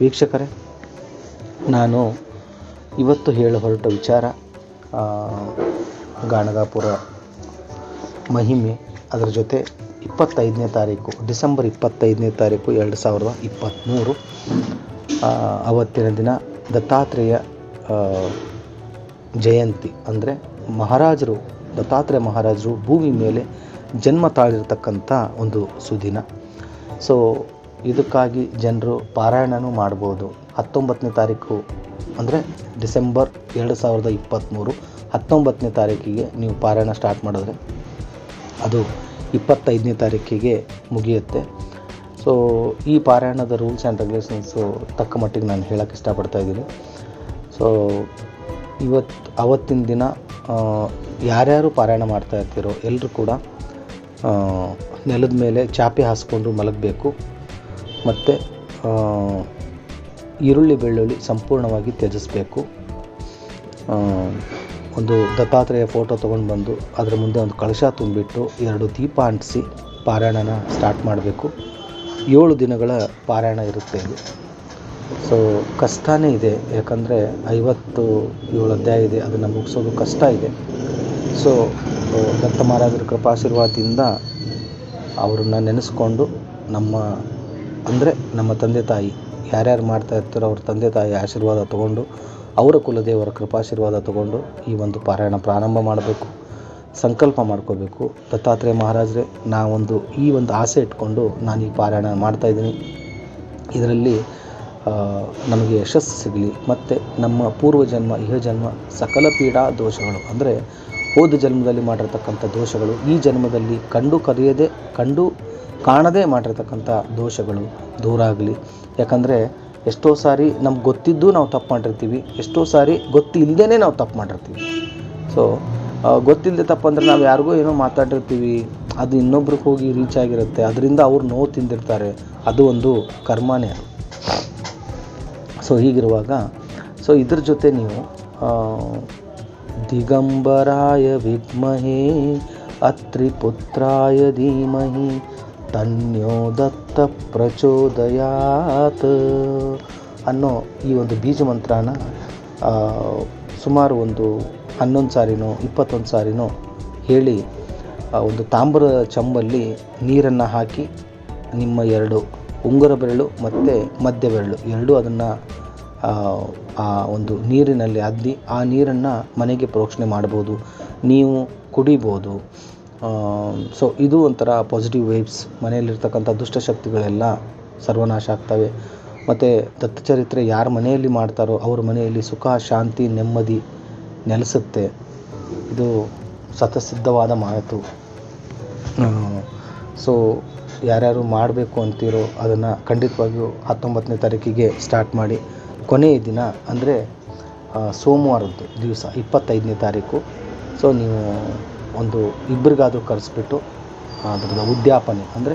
ವೀಕ್ಷಕರೇ, ನಾನು ಇವತ್ತು ಹೇಳ ಹೊರಟ ವಿಚಾರ ಗಾಣಗಾಪುರ ಮಹಿಮೆ. ಅದರ ಜೊತೆ ಇಪ್ಪತ್ತೈದನೇ ತಾರೀಕು, ಡಿಸೆಂಬರ್ ಇಪ್ಪತ್ತೈದನೇ ತಾರೀಕು ಎರಡು ಸಾವಿರದ ಇಪ್ಪತ್ತ್ಮೂರು ಅವತ್ತಿನ ದಿನ ದತ್ತಾತ್ರೇಯ ಜಯಂತಿ. ಅಂದರೆ ಮಹಾರಾಜರು, ದತ್ತಾತ್ರೇಯ ಮಹಾರಾಜರು ಭೂಮಿ ಮೇಲೆ ಜನ್ಮ ತಾಳಿರ್ತಕ್ಕಂಥ ಒಂದು ಸುದಿನ. ಸೊ ಇದಕ್ಕಾಗಿ ಜನರು ಪಾರಾಯಣನೂ ಮಾಡ್ಬೋದು. ಹತ್ತೊಂಬತ್ತನೇ ತಾರೀಕು ಅಂದರೆ ಡಿಸೆಂಬರ್ ಎರಡು ಸಾವಿರದ ಇಪ್ಪತ್ತ್ಮೂರು ಹತ್ತೊಂಬತ್ತನೇ ತಾರೀಕಿಗೆ ನೀವು ಪಾರಾಯಣ ಸ್ಟಾರ್ಟ್ ಮಾಡಿದ್ರೆ ಅದು ಇಪ್ಪತ್ತೈದನೇ ತಾರೀಕಿಗೆ ಮುಗಿಯುತ್ತೆ. ಸೊ ಈ ಪಾರಾಯಣದ ರೂಲ್ಸ್ ಆ್ಯಂಡ್ ರೆಗ್ಯುಲೇಷನ್ಸು ತಕ್ಕ ಮಟ್ಟಿಗೆ ನಾನು ಹೇಳೋಕ್ಕೆ ಇಷ್ಟಪಡ್ತಾ ಇದ್ದೀನಿ. ಸೊ ಇವತ್ತು ಅವತ್ತಿನ ದಿನ ಯಾರ್ಯಾರು ಪಾರಾಯಣ ಮಾಡ್ತಾ ಇರ್ತೀರೋ ಎಲ್ಲರೂ ಕೂಡ ನೆಲದ ಮೇಲೆ ಚಾಪೆ ಹಾಸ್ಕೊಂಡು ಮಲಗಬೇಕು. ಮತ್ತು ಈರುಳ್ಳಿ ಬೆಳ್ಳುಳ್ಳಿ ಸಂಪೂರ್ಣವಾಗಿ ತ್ಯಜಿಸಬೇಕು. ಒಂದು ದತ್ತಾತ್ರೇಯ ಫೋಟೋ ತೊಗೊಂಡು ಬಂದು ಅದರ ಮುಂದೆ ಒಂದು ಕಳಶ ತುಂಬಿಟ್ಟು ಎರಡು ದೀಪ ಅಂಟಿಸಿ ಪಾರಾಯಣನ ಸ್ಟಾರ್ಟ್ ಮಾಡಬೇಕು. ಏಳು ದಿನಗಳ ಪಾರಾಯಣ ಇರುತ್ತೆ ಇದು. ಸೊ ಕಷ್ಟನೇ ಇದೆ. ಯಾಕಂದರೆ ಐವತ್ತು ಏಳು ಅಧ್ಯಾಯ ಇದೆ. ಅದನ್ನು ಮುಗಿಸೋದು ಕಷ್ಟ ಇದೆ. ಸೊ ದತ್ತ ಮಹಾರಾಜರ ಕೃಪಾಶೀರ್ವಾದದಿಂದ ಅವರನ್ನ ನೆನೆಸ್ಕೊಂಡು ನಮ್ಮ ಅಂದರೆ ನಮ್ಮ ತಂದೆ ತಾಯಿ. ಯಾರ್ಯಾರು ಮಾಡ್ತಾ ಇರ್ತಾರೋ ಅವ್ರ ತಂದೆ ತಾಯಿ ಆಶೀರ್ವಾದ ತಗೊಂಡು, ಅವರ ಕುಲದೇವರ ಕೃಪಾಶೀರ್ವಾದ ತಗೊಂಡು ಈ ಒಂದು ಪಾರಾಯಣ ಪ್ರಾರಂಭ ಮಾಡಬೇಕು. ಸಂಕಲ್ಪ ಮಾಡ್ಕೋಬೇಕು. ದತ್ತಾತ್ರೇಯ ಮಹಾರಾಜರೇ ನಾವೊಂದು ಈ ಒಂದು ಆಸೆ ಇಟ್ಕೊಂಡು ನಾನು ಈ ಪಾರಾಯಣ ಮಾಡ್ತಾ ಇದ್ದೀನಿ. ಇದರಲ್ಲಿ ನಮಗೆ ಯಶಸ್ಸು ಸಿಗಲಿ. ಮತ್ತು ನಮ್ಮ ಪೂರ್ವಜನ್ಮ, ಇಹಜನ್ಮ, ಸಕಲ ಪೀಡಾ ದೋಷಗಳು ಅಂದರೆ ಹೋದ ಜನ್ಮದಲ್ಲಿ ಮಾಡಿರ್ತಕ್ಕಂಥ ದೋಷಗಳು ಈ ಜನ್ಮದಲ್ಲಿ ಕಂಡು ಕರೆಯದೆ, ಕಂಡು ಕಾಣದೇ ಮಾಡಿರ್ತಕ್ಕಂಥ ದೋಷಗಳು ದೂರ ಆಗಲಿ ಯಾಕಂದರೆ ಎಷ್ಟೋ ಸಾರಿ ನಮ್ಗೆ ಗೊತ್ತಿದ್ದು ನಾವು ತಪ್ಪು ಮಾಡಿರ್ತೀವಿ, ಎಷ್ಟೋ ಸಾರಿ ಗೊತ್ತಿಲ್ಲದೇ ನಾವು ತಪ್ಪು ಮಾಡಿರ್ತೀವಿ. ಸೊ ಗೊತ್ತಿಲ್ಲದೆ ತಪ್ಪಂದ್ರೆ ನಾವು ಯಾರಿಗೋ ಏನೋ ಮಾತಾಡಿರ್ತೀವಿ, ಅದು ಇನ್ನೊಬ್ರಿಗೆ ಹೋಗಿ ರೀಚ್ ಆಗಿರುತ್ತೆ, ಅದರಿಂದ ಅವ್ರು ನೋವು ತಿಂದಿರ್ತಾರೆ, ಅದು ಒಂದು ಕರ್ಮನೇ. ಅದು ಸೊ ಹೀಗಿರುವಾಗ ಸೊ ಇದ್ರ ಜೊತೆ ನೀವು ದಿಗಂಬರಾಯ ವಿದ್ಮಹೇ ಅತ್ರಿಪುತ್ರಾಯ ಧೀಮಹಿ ತನ್ಯೋ ದತ್ತ ಪ್ರಚೋದಯಾತ್ ಅನ್ನೋ ಈ ಒಂದು ಬೀಜ ಮಂತ್ರನ ಸುಮಾರು ಒಂದು ಹನ್ನೊಂದು ಸಾರಿನೋ, ಇಪ್ಪತ್ತೊಂದು ಸಾರಿನೋ ಹೇಳಿ ಒಂದು ತಾಮ್ರ ಚಂಬಲ್ಲಿ ನೀರನ್ನು ಹಾಕಿ ನಿಮ್ಮ ಎರಡು ಉಂಗುರ ಬೆರಳು ಮತ್ತು ಮಧ್ಯ ಬೆರಳು ಎರಡೂ ಅದನ್ನು ಆ ಒಂದು ನೀರಿನಲ್ಲಿ ಅದ್ದಿ ಆ ನೀರನ್ನು ಮನೆಗೆ ಪ್ರೋಕ್ಷಣೆ ಮಾಡ್ಬೋದು. ನೀವು ಕುಡಿಬೋದು. ಸೊ ಇದು ಒಂಥರ ಪಾಸಿಟಿವ್ ವೈಬ್ಸ್ ಮನೆಯಲ್ಲಿರ್ತಕ್ಕಂಥ ದುಷ್ಟಶಕ್ತಿಗಳೆಲ್ಲ ಸರ್ವನಾಶ ಆಗ್ತವೆ. ಮತ್ತು ದತ್ತಚರಿತ್ರೆ ಯಾರ ಮನೆಯಲ್ಲಿ ಮಾಡ್ತಾರೋ ಅವ್ರ ಮನೆಯಲ್ಲಿ ಸುಖ, ಶಾಂತಿ, ನೆಮ್ಮದಿ ನೆಲೆಸುತ್ತೆ. ಇದು ಸತಸಿದ್ಧವಾದ ಮಾತು. ಸೊ ಯಾರ್ಯಾರು ಮಾಡಬೇಕು ಅಂತೀರೋ ಅದನ್ನು ಖಂಡಿತವಾಗಿಯೂ ಹತ್ತೊಂಬತ್ತನೇ ತಾರೀಕಿಗೆ ಸ್ಟಾರ್ಟ್ ಮಾಡಿ. ಕೊನೆಯ ದಿನ ಅಂದರೆ ಸೋಮವಾರದ್ದು ದಿವಸ, ಇಪ್ಪತ್ತೈದನೇ ತಾರೀಕು. ಸೊ ನೀವು ಒಂದು ಇಬ್ಬರಿಗಾದರೂ ಕರೆಸ್ಬಿಟ್ಟು ಅದ್ರದ್ದು ಉದ್ಯಾಪನೆ, ಅಂದರೆ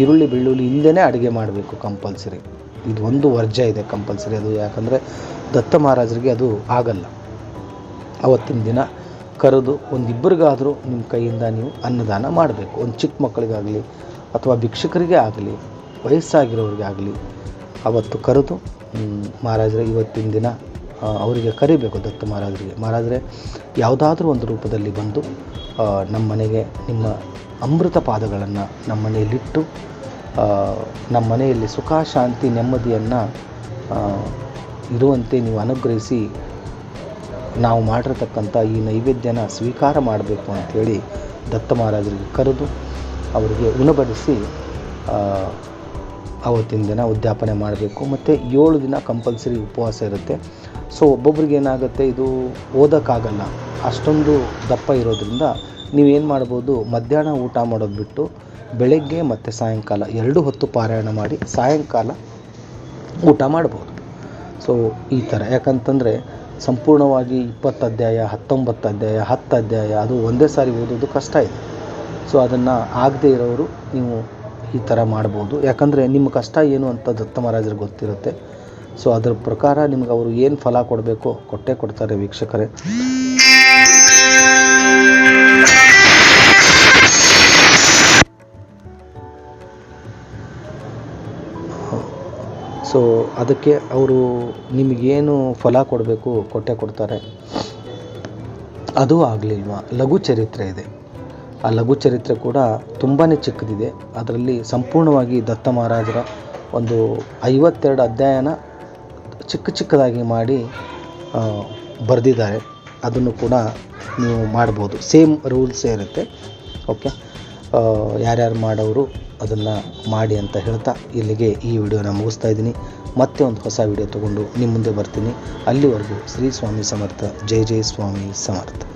ಈರುಳ್ಳಿ ಬೆಳ್ಳುಳ್ಳಿ ಇಲ್ಲದೇ ಅಡುಗೆ ಮಾಡಬೇಕು ಕಂಪಲ್ಸರಿ ಇದು ಒಂದು ವರ್ಜ ಇದೆ ಕಂಪಲ್ಸರಿ ಅದು ಯಾಕಂದರೆ ದತ್ತ ಮಹಾರಾಜರಿಗೆ ಅದು ಆಗಲ್ಲ. ಅವತ್ತಿನ ದಿನ ಕರೆದು ಒಂದಿಬ್ಬರಿಗಾದರೂ ನಿಮ್ಮ ಕೈಯಿಂದ ನೀವು ಅನ್ನದಾನ ಮಾಡಬೇಕು. ಒಂದು ಚಿಕ್ಕ ಮಕ್ಕಳಿಗಾಗಲಿ ಅಥವಾ ಭಿಕ್ಷುಕರಿಗೆ ಆಗಲಿ ವಯಸ್ಸಾಗಿರೋರಿಗೆ ಆಗಲಿ ಅವತ್ತು ಕರೆದು ಮಹಾರಾಜರ, ಇವತ್ತಿನ ದಿನ ಅವರಿಗೆ ಕರಿಬೇಕು, ದತ್ತ ಮಹಾರಾಜರಿಗೆ. ಮಹಾರಾಜರೇ, ಯಾವುದಾದ್ರೂ ಒಂದು ರೂಪದಲ್ಲಿ ಬಂದು ನಮ್ಮ ಮನೆಗೆ ನಿಮ್ಮ ಅಮೃತ ಪಾದಗಳನ್ನು ನಮ್ಮ ಮನೆಯಲ್ಲಿಟ್ಟು ನಮ್ಮ ಮನೆಯಲ್ಲಿ ಸುಖ, ಶಾಂತಿ, ನೆಮ್ಮದಿಯನ್ನು ಇರುವಂತೆ ನೀವು ಅನುಗ್ರಹಿಸಿ, ನಾವು ಮಾಡಿರತಕ್ಕಂಥ ಈ ನೈವೇದ್ಯನ ಸ್ವೀಕಾರ ಮಾಡಬೇಕು ಅಂಥೇಳಿ ದತ್ತ ಮಹಾರಾಜರಿಗೆ ಕರೆದು ಅವರಿಗೆ ಉಣಬಡಿಸಿ ಆ, ಅವತ್ತಿನ ದಿನ ಉದ್ಯಾಪನೆ ಮಾಡಬೇಕು. ಮತ್ತು ಏಳು ದಿನ ಕಂಪಲ್ಸರಿ ಉಪವಾಸ ಇರುತ್ತೆ. ಸೊ ಒಬ್ಬೊಬ್ರಿಗೆ ಏನಾಗುತ್ತೆ ಇದು ಓದೋಕ್ಕಾಗಲ್ಲ. ಅಷ್ಟೊಂದು ದಪ್ಪ ಇರೋದ್ರಿಂದ ನೀವೇನು ಮಾಡ್ಬೋದು ಮಧ್ಯಾಹ್ನ ಊಟ ಮಾಡೋದು ಬಿಟ್ಟು ಬೆಳಗ್ಗೆ ಮತ್ತು ಸಾಯಂಕಾಲ ಎರಡು ಹೊತ್ತು ಪಾರಾಯಣ ಮಾಡಿ ಸಾಯಂಕಾಲ ಊಟ ಮಾಡ್ಬೋದು. ಸೊ ಈ ಥರ. ಯಾಕಂತಂದರೆ ಸಂಪೂರ್ಣವಾಗಿ ಇಪ್ಪತ್ತು ಅಧ್ಯಾಯ ಹತ್ತೊಂಬತ್ತು ಅಧ್ಯಾಯ ಹತ್ತು ಅಧ್ಯಾಯ ಅದು ಒಂದೇ ಸಾರಿ ಓದೋದು ಕಷ್ಟ ಇದೆ. ಸೊ ಅದನ್ನು ಆಗದೇ ಇರೋರು ನೀವು ಈ ಥರ ಮಾಡ್ಬೋದು. ಯಾಕಂದರೆ ನಿಮ್ಮ ಕಷ್ಟ ಏನು ಅಂತ ದತ್ತ ಮಹಾರಾಜರಿಗೆ ಗೊತ್ತಿರುತ್ತೆ. ಸೊ ಅದರ ಪ್ರಕಾರ ನಿಮ್ಗೆ ಅವರು ಏನು ಫಲ ಕೊಡಬೇಕು ಕೊಟ್ಟೇ ಕೊಡ್ತಾರೆ ವೀಕ್ಷಕರೇ. ಸೊ ಅದಕ್ಕೆ ಅವರು ನಿಮಗೇನು ಫಲ ಕೊಡಬೇಕು ಕೊಟ್ಟೆ ಕೊಡ್ತಾರೆ. ಅದು ಆಗಲಿಲ್ವಾ? ಲಘು ಚರಿತ್ರೆ ಇದೆ. ಆ ಲಘು ಚರಿತ್ರೆ ಕೂಡ ತುಂಬಾ ಚಿಕ್ಕದಿದೆ. ಅದರಲ್ಲಿ ಸಂಪೂರ್ಣವಾಗಿ ದತ್ತ ಮಹಾರಾಜರ ಒಂದು ಐವತ್ತೆರಡು ಅಧ್ಯಾಯನ ಚಿಕ್ಕ ಚಿಕ್ಕದಾಗಿ ಮಾಡಿ ಬರೆದಿದ್ದಾರೆ. ಅದನ್ನು ಕೂಡ ನೀವು ಮಾಡ್ಬೋದು. ಸೇಮ್ ರೂಲ್ಸೇ ಇರುತ್ತೆ. ಓಕೆ? ಯಾರ್ಯಾರು ಮಾಡೋರು ಅದನ್ನು ಮಾಡಿ ಅಂತ ಹೇಳ್ತಾ ಇಲ್ಲಿಗೆ ಈ ವಿಡಿಯೋನ ಮುಗಿಸ್ತಾ ಇದ್ದೀನಿ. ಮತ್ತೆ ಒಂದು ಹೊಸ ವಿಡಿಯೋ ತೊಗೊಂಡು ನಿಮ್ಮ ಮುಂದೆ ಬರ್ತೀನಿ. ಅಲ್ಲಿವರೆಗೂ ಶ್ರೀ ಸ್ವಾಮಿ ಸಮರ್ಥ. ಜೈ ಜೈ ಸ್ವಾಮಿ ಸಮರ್ಥ.